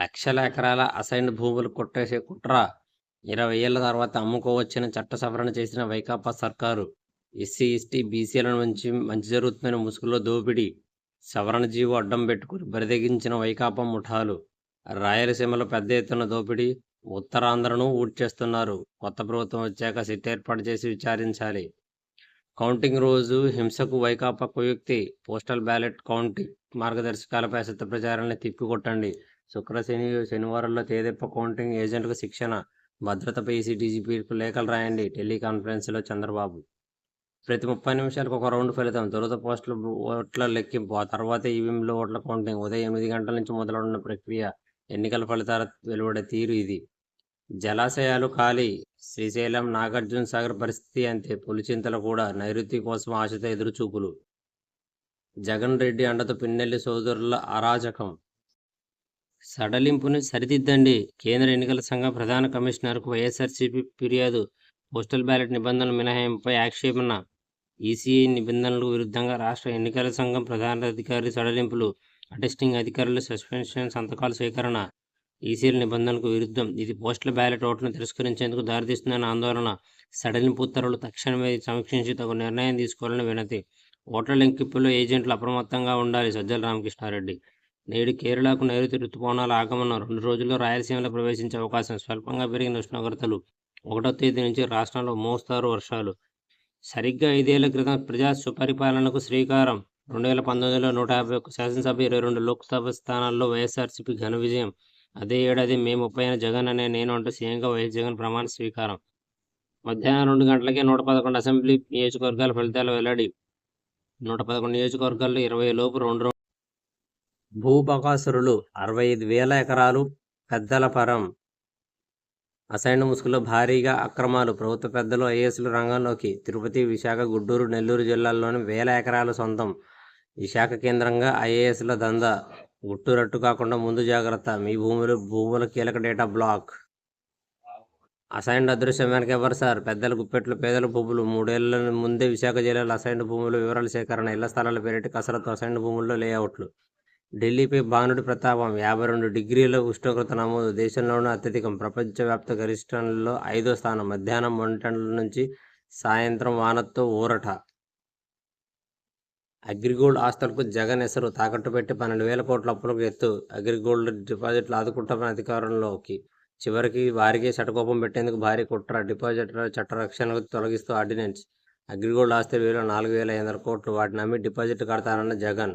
లక్షల ఎకరాల అసైన్డ్ భూములు కొట్టేసే కుట్ర. ఇరవై ఏళ్ళ తర్వాత అమ్ముకోవచ్చని చట్ట సవరణ చేసిన వైకాపా సర్కారు ఎస్సీ ఎస్టీ బీసీల నుంచి మంచి జరుగుతుందని ముసుగులో దోపిడీ సవరణ జీవో అడ్డం పెట్టుకుని బరిదెగించిన వైకాపా ముఠాలు. రాయలసీమలో పెద్ద ఎత్తున దోపిడీ ఉత్తరాంధ్రను ఊడ్చేస్తున్నారు. కొత్త ప్రభుత్వం వచ్చాక సిట్ ఏర్పాటు చేసి విచారించాలి. కౌంటింగ్ రోజు హింసకు వైకాపా కుయుక్తి పోస్టల్ బ్యాలెట్ కౌంటింగ్ మార్గదర్శకాలపై అసత్య ప్రచారాన్ని తిప్పికొట్టండి. శుక్ర శని శనివారంలో తేదెప్ప కౌంటింగ్ ఏజెంట్కు శిక్షణ భద్రతపై ఈసీ డీజీపీలకు లేఖలు రాయండి. టెలికాన్ఫరెన్స్లో చంద్రబాబు. ప్రతి ముప్పై నిమిషాలకు ఒక రౌండ్ ఫలితం తొలుత పోస్టుల ఓట్ల లెక్కింపు ఆ తర్వాత ఈవీఎంలో ఓట్ల కౌంటింగ్ ఉదయం ఎనిమిది గంటల నుంచి మొదలవుతున్న ప్రక్రియ ఎన్నికల ఫలితాల వెలువడే తీరు ఇది. జలాశయాలు ఖాళీ శ్రీశైలం నాగార్జున సాగర్ పరిస్థితి అంతే పులిచింతలు కూడా నైరుతి కోసం ఆశతో ఎదురుచూపులు. జగన్ రెడ్డి అండతో పిన్నెల్లి సోదరుల అరాజకం. సడలింపును సరిదిద్దండి. కేంద్ర ఎన్నికల సంఘం ప్రధాన కమిషనర్కు వైఎస్ఆర్సీపీ ఫిర్యాదు పోస్టల్ బ్యాలెట్ నిబంధనల మినహాయింపుపై ఆక్షేపణ. ఈసీఐ నిబంధనలకు విరుద్ధంగా రాష్ట్ర ఎన్నికల సంఘం ప్రధాన అధికారి సడలింపులు అటెస్టింగ్ అధికారులు సస్పెన్షన్ సంతకాల స్వీకరణ ఈసీల నిబంధనలకు విరుద్ధం. ఇది పోస్టల్ బ్యాలెట్ ఓట్లను తిరస్కరించేందుకు దారితీస్తుందన్న ఆందోళన. సడలింపు ఉత్తర్వులు తక్షణమే సమీక్షించి తగు నిర్ణయం తీసుకోవాలని వినతి. ఓట్ల లెక్కింపులో ఏజెంట్లు అప్రమత్తంగా ఉండాలి సజ్జల రామకృష్ణారెడ్డి. నేడు కేరళకు నైరుతి రుతుపవనాల ఆగమనం రెండు రోజుల్లో రాయలసీమలో ప్రవేశించే అవకాశం స్వల్పంగా పెరిగిన ఉష్ణోగ్రతలు ఒకటో తేదీ నుంచి రాష్ట్రంలో మోస్తారు వర్షాలు. సరిగ్గా ఐదేళ్ళ క్రితం ప్రజా సుపరిపాలనకు శ్రీకారం. రెండు వేల పంతొమ్మిదిలో నూట యాభై ఒక్క శాసనసభ ఇరవై రెండు లోక్సభ స్థానాల్లో వైఎస్ఆర్సీపీ ఘన విజయం. అదే ఏడాది మే ముప్పైన జగన్ అనే నేను అంటూ సీఎంగా వైఎస్ జగన్ ప్రమాణ స్వీకారం. మధ్యాహ్నం రెండు గంటలకే నూట పదకొండు అసెంబ్లీ నియోజకవర్గాల ఫలితాలు వెల్లడి. నూట పదకొండు నియోజకవర్గాల్లో ఇరవై లోపు రెండు భూబకాసురులు అరవై ఐదు వేల ఎకరాలు పెద్దలపరం అసైన్ ముసుగులో భారీగా అక్రమాలు. ప్రభుత్వ పెద్దలు ఐఏఎస్లు రంగంలోకి తిరుపతి విశాఖ గుంటూరు నెల్లూరు జిల్లాల్లోని వేల ఎకరాల సొంతం. విశాఖ కేంద్రంగా ఐఏఎస్ల దందా. గుట్టురట్టు కాకుండా ముందు జాగ్రత్త. మీ భూములు భూముల కీలక డేటా బ్లాక్. అసైన్డ్ అదృశ్యం వెనక ఎవరు సార్? పెద్దల గుప్పెట్లు పేదల భూములు. మూడేళ్ళ ముందే విశాఖ జిల్లాలో అసైన్డ్ భూముల వివరాల సేకరణ. ఇళ్ళ స్థలాల పేరిటి కసరత్తు అసైన్డ్ భూముల్లో లేఅవుట్లు. ఢిల్లీపై భానుడి ప్రతాపం. యాభై రెండు డిగ్రీల ఉష్ణోగ్రత నమోదు. దేశంలోనే అత్యధికం. ప్రపంచవ్యాప్త గరిష్టంలో ఐదో స్థానం. మధ్యాహ్నం ఒంటెంట్ల నుంచి సాయంత్రం వానతో ఊరట. అగ్రిగోల్డ్ ఆస్తులకు జగన్ ఎసరు. తాకట్టు పెట్టి పన్నెండు వేల కోట్ల అప్పులకు ఎత్తు. అగ్రిగోల్డ్ డిపాజిట్లు ఆదుకుంటామని అధికారంలోకి చివరికి వారికే చటకోపం పెట్టేందుకు భారీ కుట్ర. డిపాజిటర్ చట్టరక్షణకు తొలగిస్తూ ఆర్డినెన్స్. అగ్రిగోల్డ్ ఆస్తి విలువ నాలుగు వేల ఐదు వందల కోట్లు. వాటిని అమ్మి డిపాజిట్ కడతానన్న జగన్.